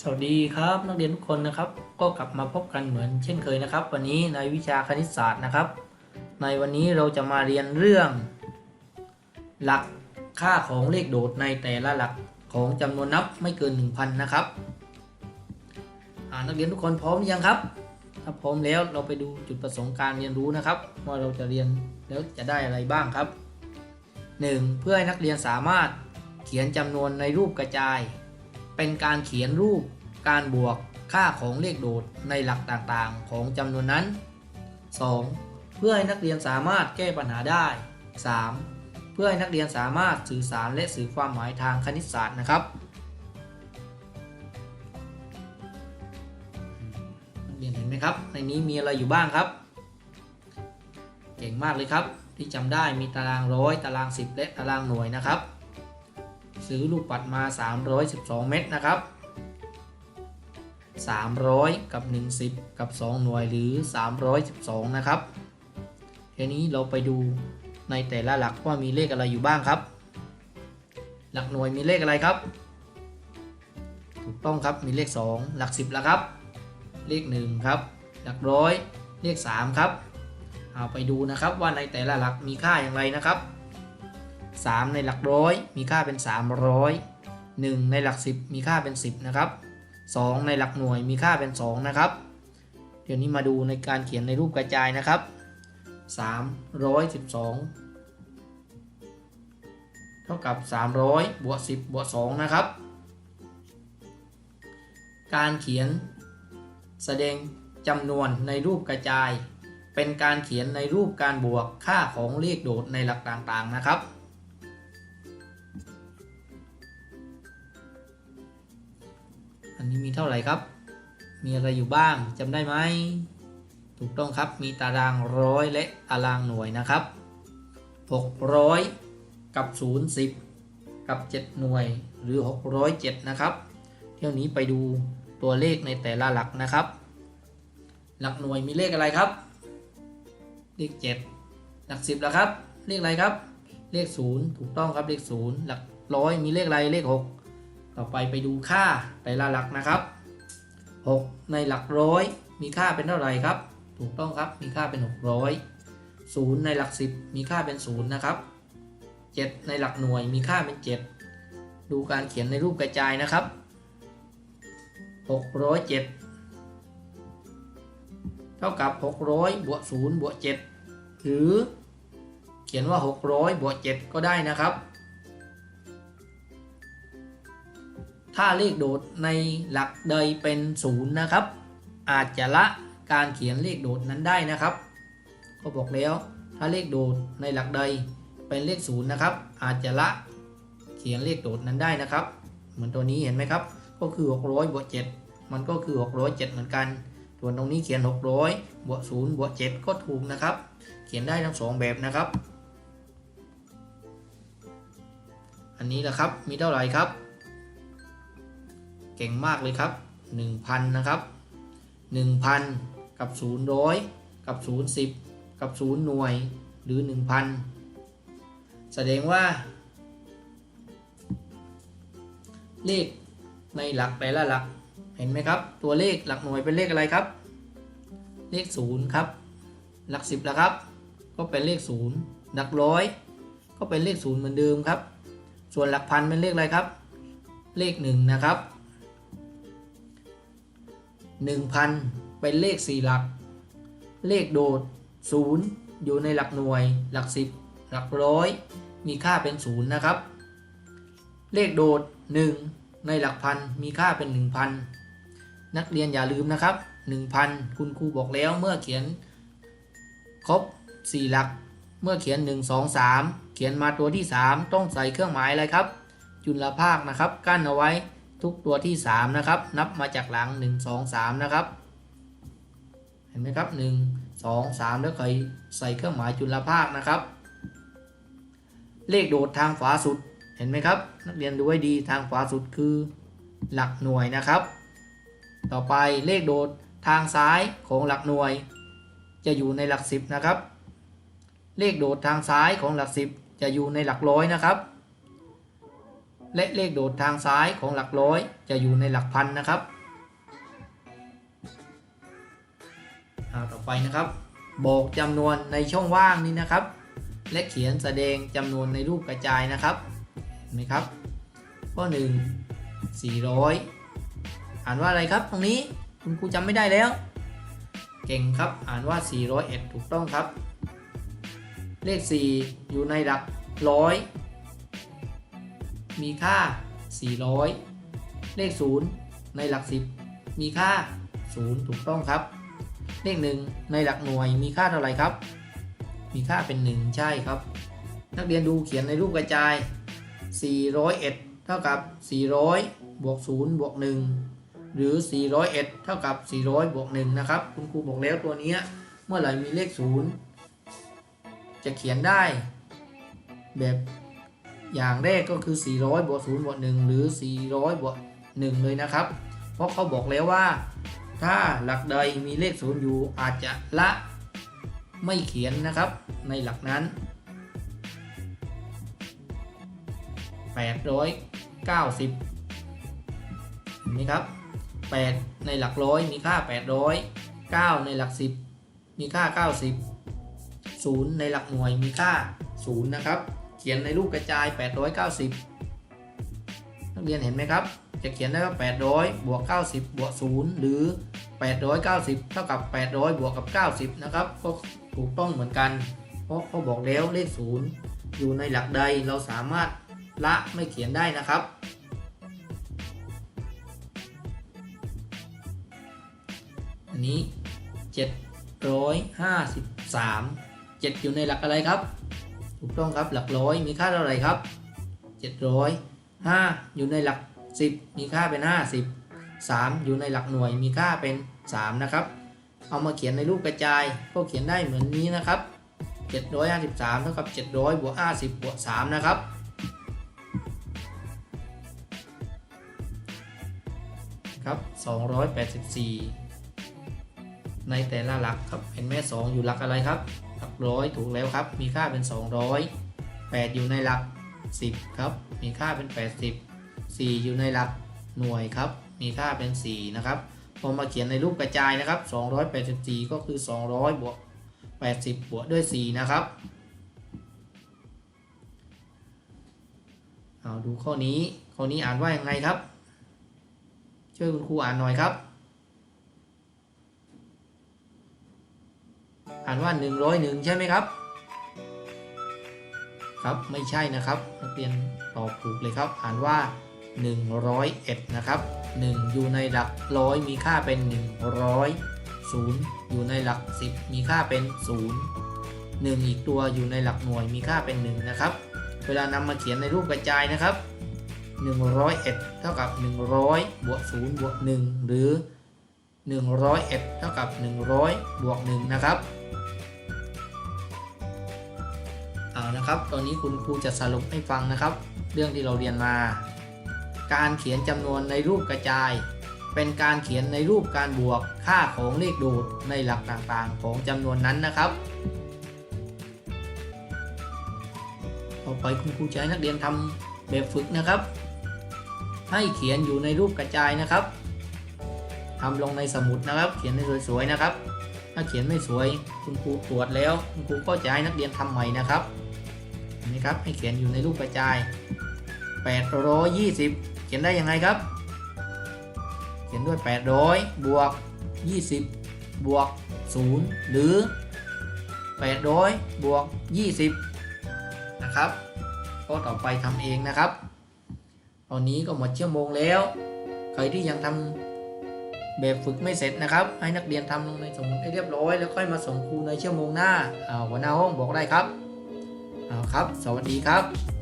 สวัสดีครับนักเรียนทุกคนนะครับ ก็กลับมาพบกันเหมือนเช่นเคยนะครับ วันนี้ในวิชาคณิตศาสตร์นะครับ ในวันนี้เราจะมาเรียนเรื่อง หลักค่าของเลขโดดในแต่ละหลักของจำนวนนับไม่เกิน 1,000 นะครับนักเรียนทุกคนพร้อมหรือยังครับ ถ้าพร้อมแล้วเราไปดูจุดประสงค์การเรียนรู้นะครับ ว่าเราจะเรียนแล้วจะได้อะไรบ้างครับ 1. เพื่อให้นักเรียนสามารถเขียนจำนวนในรูปกระจาย เป็นการเขียนรูปการบวกค่าของเลขโดดในหลักต่างๆ ของจำนวนนั้น 2. เพื่อให้นักเรียนสามารถแก้ปัญหาได้ 3. เพื่อให้นักเรียนสามารถสื่อสารและสื่อความหมายทางคณิตศาสตร์นะครับเรียนเห็นไหมครับ ในนี้มีอะไรอยู่บ้างครับ เก่งมากเลยครับ ที่จำได้มีตารางร้อยตาราง 10 และตารางหน่วยนะครับ ซื้อลูกปัดมา 312 เม็ดนะครับ 300 กับ 10 กับ 2 หน่วยหรือ 312 นะครับทีนี้เราไปดูในแต่ละหลักว่ามีเลขอะไรอยู่บ้างครับ หลักหน่วยมีเลขอะไรครับ ถูกต้องครับมีเลข 2 หลัก 10แล้วครับ เลข 1 ครับ หลักร้อยเลข 3 ครับ เอาไปดูนะครับว่าในแต่ละหลักมีค่าอย่างไรนะครับ 3 ในหลักร้อยมีค่าเป็น 300 1 ในหลัก 10 มีค่าเป็น 10 นะครับ 2 ในหลักหน่วยมีค่าเป็น 2 นะครับ เดี๋ยวนี้มาดูในการเขียนในรูปกระจายนะครับ 312 เท่ากับ 300 บวก 10 บวก 2 นะครับ การเขียนแสดงจำนวนในรูปกระจาย เป็นการเขียนในรูปการบวกค่าของเลขโดดในหลักต่างๆนะครับ เท่าไหร่ครับ มีอะไรอยู่บ้างจำได้ไหม ถูกต้องครับ มีตารางร้อยและตารางหน่วยนะครับ 600 กับ 0 10 กับ 7 หน่วย หรือ 607 นะครับ เที่ยวนี้ไปดูตัวเลขในแต่ละหลักนะครับ หลักหน่วยมีเลขอะไรครับ เลข 7 หลัก 10แล้วครับ เลขอะไรครับ เลข 0 ถูกต้องครับ เลข 0 หลักร้อยมีเลขอะไร เลข 6 ต่อไปไปดูค่าแต่ละหลักนะครับ 6 ในหลักร้อยมีค่าเป็นเท่าไหร่ครับ ถูกต้องครับมีค่าเป็น 600 0 ในหลัก 10 มีค่าเป็น 0 นะครับ 7 ในหลักหน่วยมีค่าเป็น 7 ดูการเขียนในรูปกระจายนะครับ 607 เท่ากับ 600 บวก 0 บวก 7 หรือเขียนว่า 600 บวก 7 ก็ได้นะครับ ถ้าเลขโดดในหลักใดเป็นศูนย์นะครับ อาจจะละการเขียนเลขโดดนั้นได้นะครับ ก็บอกแล้วถ้าเลขโดดในหลักใดเป็นเลขศูนย์นะครับ อาจจะละเขียนเลขโดดนั้นได้นะครับ เหมือนตัวนี้เห็นไหมครับ ก็คือ 600บวก7มันก็คือ 607 เหมือนกัน ส่วนตรงนี้เขียน 600บวก0บวก7ก็ถูกนะครับ เขียนได้ทั้งสองแบบนะครับ อันนี้แหละครับมีเท่าไหร่ครับ เก่งมากเลยครับ 1,000 นะครับ 1,000 กับ000กับ010 กับ 0 หน่วยหรือ 1,000 แสดงว่า เลขในหลักแต่ละหลักเห็นไหมครับ ตัวเลขหลักหน่วยเป็นเลขอะไรครับ เลข 0 ครับ หลัก 10แล้วครับ ก็เป็นเลข 0 หลักร้อย ก็เป็นเลข 0 เหมือนเดิมครับ ส่วนหลักพันเป็นเลขอะไรครับ เลข 1 นะครับ 1,000 เป็นเลข 4 หลัก เลขโดด 0 อยู่ในหลักหน่วย หลัก 10 หลักร้อย มีค่าเป็น 0 นะครับ เลขโดด 1 ในหลักพัน มีค่าเป็น 1,000 นักเรียนอย่าลืมนะครับ 1,000 คุณครูบอกแล้วเมื่อเขียนครบ 4 หลัก เมื่อเขียน 1 2 3 เขียนมาตัวที่ 3 ต้องใส่เครื่องหมายอะไรครับ จุลภาคนะครับ กั้นเอาไว้ ทุกตัวที่ 3 นะครับ นับมาจากหลัง 1 2 3 นะครับ เห็นไหมครับ 1 2 3 แล้วใครใส่เครื่องหมายจุลภาคนะครับ เลขโดดทางขวาสุดเห็นไหมครับ นักเรียนดูให้ดีทางขวาสุดคือหลักหน่วยนะครับ ต่อไปเลขโดดทางซ้ายของหลักหน่วย จะอยู่ในหลัก 10 นะครับ เลขโดดทางซ้ายของหลัก 10 จะอยู่ในหลักร้อยนะครับ และเลขโดดทางซ้ายของหลักร้อยจะอยู่ในหลักพันนะครับต่อไปนะครับ บอกจำนวนในช่องว่างนี้นะครับ และเขียนแสดงจำนวนในรูปกระจายนะครับเห็นไหมครับ ข้อ 1 400 อ่านว่าอะไรครับ ตรงนี้คุณครูจำไม่ได้แล้ว เก่งครับอ่านว่า 401 ถูกต้องครับ เลข 4 อยู่ในหลักร้อย มีค่า 400 เลข 0 ในหลัก 10 มีค่า 0 ถูกต้องครับ เลข 1 ในหลักหน่วยมีค่าเท่าไหร่ครับ มีค่าเป็น 1 ใช่ครับ นักเรียนดูเขียนในรูปกระจาย 401 เท่ากับ 400 บวก 0 บวก 1 หรือ 401 เท่ากับ 400 บวก 1 นะครับ คุณครูบอกแล้วตัวนี้เมื่อไหร่มีเลข 0 จะเขียนได้แบบ อย่างแรกก็คือ 400บวก0บวก1หรือ 400บวก1เลยนะครับ เพราะเขาบอกแล้วว่า ถ้าหลักใดมีเลข 0 อยู่อาจจะละไม่เขียนนะครับ ในหลักนั้น 890เห็นไหมครับ 8 ในหลักร้อยมีค่า 800 9 ในหลัก 10 มีค่า 90 0 ในหลักหน่วยมีค่า 0 นะครับ ขียนในรูปกระจาย 890 นักเรียนเห็นไหมครับ จะเขียนได้ว่า 800 บวก 90 บวก 0 หรือ 890 เท่ากับ 800 บวกกับ 90 นะครับ ก็ถูกต้องเหมือนกัน เพราะเขาบอกแล้วเลข 0 อยู่ในหลักใดเราสามารถละไม่เขียนได้นะครับ อันนี้ 753 7 อยู่ในหลักอะไรครับ ถูกต้องครับหลักร้อยมีค่าเท่าไหร่ครับ 700 5 อยู่ในหลัก 10 มีค่าเป็น 50 3 อยู่ในหลักหน่วยมีค่าเป็น 3 นะครับ เอามาเขียนในรูปกระจายก็เขียนได้เหมือนนี้นะครับ 753 เท่ากับ 700 บวก 50 บวก 3 นะครับครับ 284 ในแต่ละหลักครับเห็นไหม2อยู่หลักอะไรครับ ร้อยถูกแล้วครับ มีค่าเป็น 200 8 อยู่ในหลัก 10 ครับ มีค่าเป็น 80 4 อยู่ในหลักหน่วยครับ มีค่าเป็น 4 นะครับ พอมาเขียนในรูปกระจายนะครับ 284 ก็คือ 200 บวก 80 บวกด้วย 4 นะครับเอาดูข้อนี้ ข้อนี้อ่านว่ายังไงครับ ช่วยคุณครูอ่านหน่อยครับานว่า 101 ใช่ไหมครับ ครับไม่ใช่นะครับ นักเรียนตอบถูกเลยครับ อ่านว่า 101 นะครับ 1 อยู่ในหลักร้อยมีค่าเป็น 100 0 อยู่ในหลัก 10 มีค่าเป็น 0 1 อีกตัวอยู่ในหลักหน่วยมีค่าเป็น 1 นะครับ เวลานำมาเขียนในรูปกระจายนะครับ 101 เท่ากับ 100 บวก 0 บวก 1 หรือ 101 เท่ากับ 100 บวก 1 นะครับ นะครับ ตอนนี้คุณครูจะสรุปให้ฟังนะครับ เรื่องที่เราเรียนมา การเขียนจำนวนในรูปกระจาย เป็นการเขียนในรูปการบวกค่าของเลขโดดในหลักต่างๆ ของจำนวนนั้นนะครับต่อไปคุณครูจะให้นักเรียนทำแบบฝึกนะครับ ให้เขียนอยู่ในรูปกระจายนะครับทำลงในสมุดนะครับ เขียนให้สวยๆนะครับถ้าเขียนไม่สวยคุณครูตรวจแล้ว คุณครูก็จะให้นักเรียนทำใหม่นะครับ นไหมครับให้เขียนอยู่ในรูปกระจาย 820 เขียนได้ยังไงครับ เขียนด้วย 800 บวก 20 บวก 0 หรือ 800 บวก 20 นะครับก็ต่อไปทำเองนะครับ ตอนนี้ก็หมดชั่วโมงแล้ว ใครที่ยังทำแบบฝึกไม่เสร็จนะครับ ให้นักเรียนทำลงในสมุดให้เรียบร้อย แล้วค่อยมาส่งครูในชั่วโมงหน้าอ่าหัวหน้าห้องบอกได้ครับ เอาครับ สวัสดีครับ